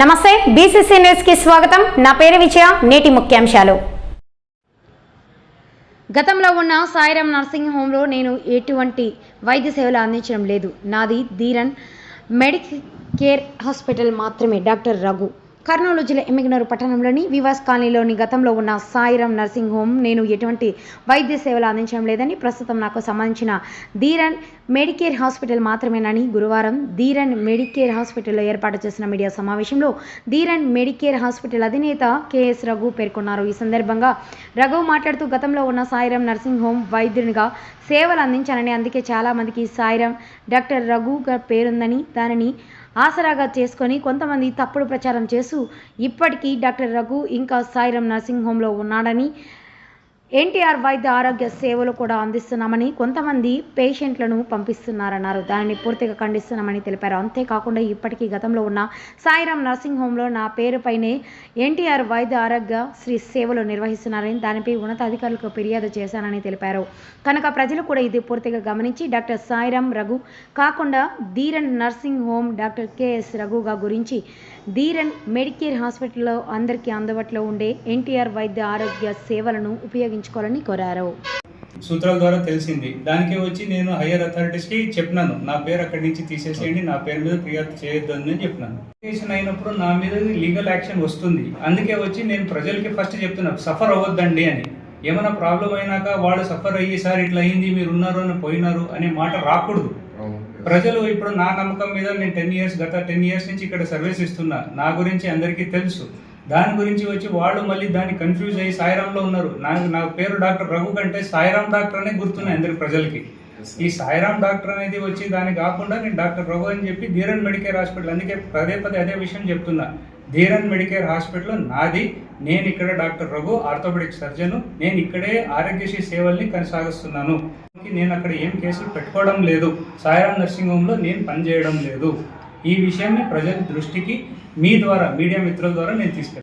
నమస్తే బీసీసీ న్యూస్కి స్వాగతం. నా పేరు విజయ నేటి ముఖ్యాంశాలు. గతంలో ఉన్న సాయిరామ్ నర్సింగ్ హోంలో నేను ఎటువంటి వైద్య సేవలు అందించడం లేదు. నాది ధీరన్ మెడికేర్ కేర్ హాస్పిటల్ మాత్రమే డాక్టర్ రఘు. కర్నూలు జిల్లా ఎమ్మిగనూరు పట్టణంలోని వివాస్ కాలనీలోని గతంలో ఉన్న సాయిరం నర్సింగ్ హోమ్ నేను ఎటువంటి వైద్య సేవలు అందించడం లేదని ప్రస్తుతం నాకు సంబంధించిన ధీరన్ మెడికేర్ హాస్పిటల్ మాత్రమేనని గురువారం ధీరన్ మెడికేర్ హాస్పిటల్లో ఏర్పాటు చేసిన మీడియా సమావేశంలో ధీరన్ మెడికేర్ హాస్పిటల్ అధినేత కెఎస్ రఘు పేర్కొన్నారు. ఈ సందర్భంగా రఘు మాట్లాడుతూ గతంలో ఉన్న సాయిరాం నర్సింగ్ హోమ్ వైద్యునిగా సేవలు అందించానని అందుకే చాలామందికి సాయిరం డాక్టర్ రఘుగా పేరుందని దానిని ఆసరాగా చేసుకొని కొంతమంది తప్పుడు ప్రచారం చేస్తూ ఇప్పటికీ డాక్టర్ రఘు ఇంకా సాయిరాం నర్సింగ్ హోంలో ఉన్నాడని ఎన్టీఆర్ వైద్య ఆరోగ్య సేవలు కూడా అందిస్తున్నామని కొంతమంది పేషెంట్లను పంపిస్తున్నారన్నారు. దానిని పూర్తిగా ఖండిస్తున్నామని తెలిపారు. అంతేకాకుండా ఇప్పటికీ గతంలో ఉన్న సాయిరాం నర్సింగ్ హోంలో నా పేరుపైనే ఎన్టీఆర్ వైద్య ఆరోగ్య శ్రీ సేవలు నిర్వహిస్తున్నారని దానిపై ఉన్నతాధికారులకు ఫిర్యాదు చేశానని తెలిపారు. కనుక ప్రజలు కూడా ఇది పూర్తిగా గమనించి డాక్టర్ సాయిరాం రఘు కాకుండా Dheeran nursing home doctor KS రఘుగా గురించి ధీరన్ మెడికేర్ హాస్పిటల్లో అందరికీ అందుబాటులో ఉండే ఎన్టీఆర్ వైద్య ఆరోగ్య సేవలను ఉపయోగించుకోవాలని కోరారు. సూత్రాల ద్వారా తెలిసింది. దానికి వచ్చి నేను హయ్యర్ అథారిటీస్కి చెప్పినాను. నా పేరు అక్కడి నుంచి తీసేసేయండి నా పేరు మీద ఫిర్యాదు చేయొద్దు అని చెప్పినాను. కేసు అయినప్పుడు నా మీద లీగల్ యాక్షన్ వస్తుంది. అందుకే వచ్చి నేను ప్రజలకి ఫస్ట్ చెప్తున్నా సఫర్ అవ్వద్దండి అని. ఏమైనా ప్రాబ్లం అయినాక వాళ్ళు సఫర్ అయ్యి సార్ ఇట్లా అయింది మీరు ఉన్నారు అని పోయినారు అనే మాట రాకూడదు. ప్రజలు ఇప్పుడు నా నమ్మకం మీద నేను టెన్ ఇయర్స్ గత టెన్ ఇయర్స్ నుంచి ఇక్కడ సర్వీస్ ఇస్తున్నా. నా గురించి అందరికీ తెలుసు. దాని గురించి వచ్చి వాళ్ళు మళ్ళీ దాన్ని కన్ఫ్యూజ్ అయ్యి సాయిరాంలో ఉన్నారు. నాకు నా పేరు డాక్టర్ రఘు కంటే సాయిరాం డాక్టర్ అనే గుర్తున్నాయి అందరి ప్రజలకి. ఈ సాయిరాం డాక్టర్ అనేది వచ్చి దాని కాకుండా నేను డాక్టర్ రఘు అని చెప్పి ధీరన్ మెడికేర్ హాస్పిటల్ అందుకే పదే పదే అదే విషయం చెప్తున్నా. ధీరన్ మెడికేర్ హాస్పిటల్ నాది. నేను ఇక్కడ డాక్టర్ రఘు ఆర్థోపెడిక్ సర్జన్. నేను ఇక్కడే ఆరోగ్యశ్రీ సేవల్ని కొనసాగిస్తున్నాను. నేను అక్కడ ఏం కేసులు పెట్టుకోవడం లేదు. సాయిరాం నర్సింగ్ హోమ్లో నేను పనిచేయడం లేదు. ఈ విషయాన్ని ప్రజల దృష్టికి మీ ద్వారా మీడియా మిత్రుల ద్వారా నేను తీసుకెళ్తాను.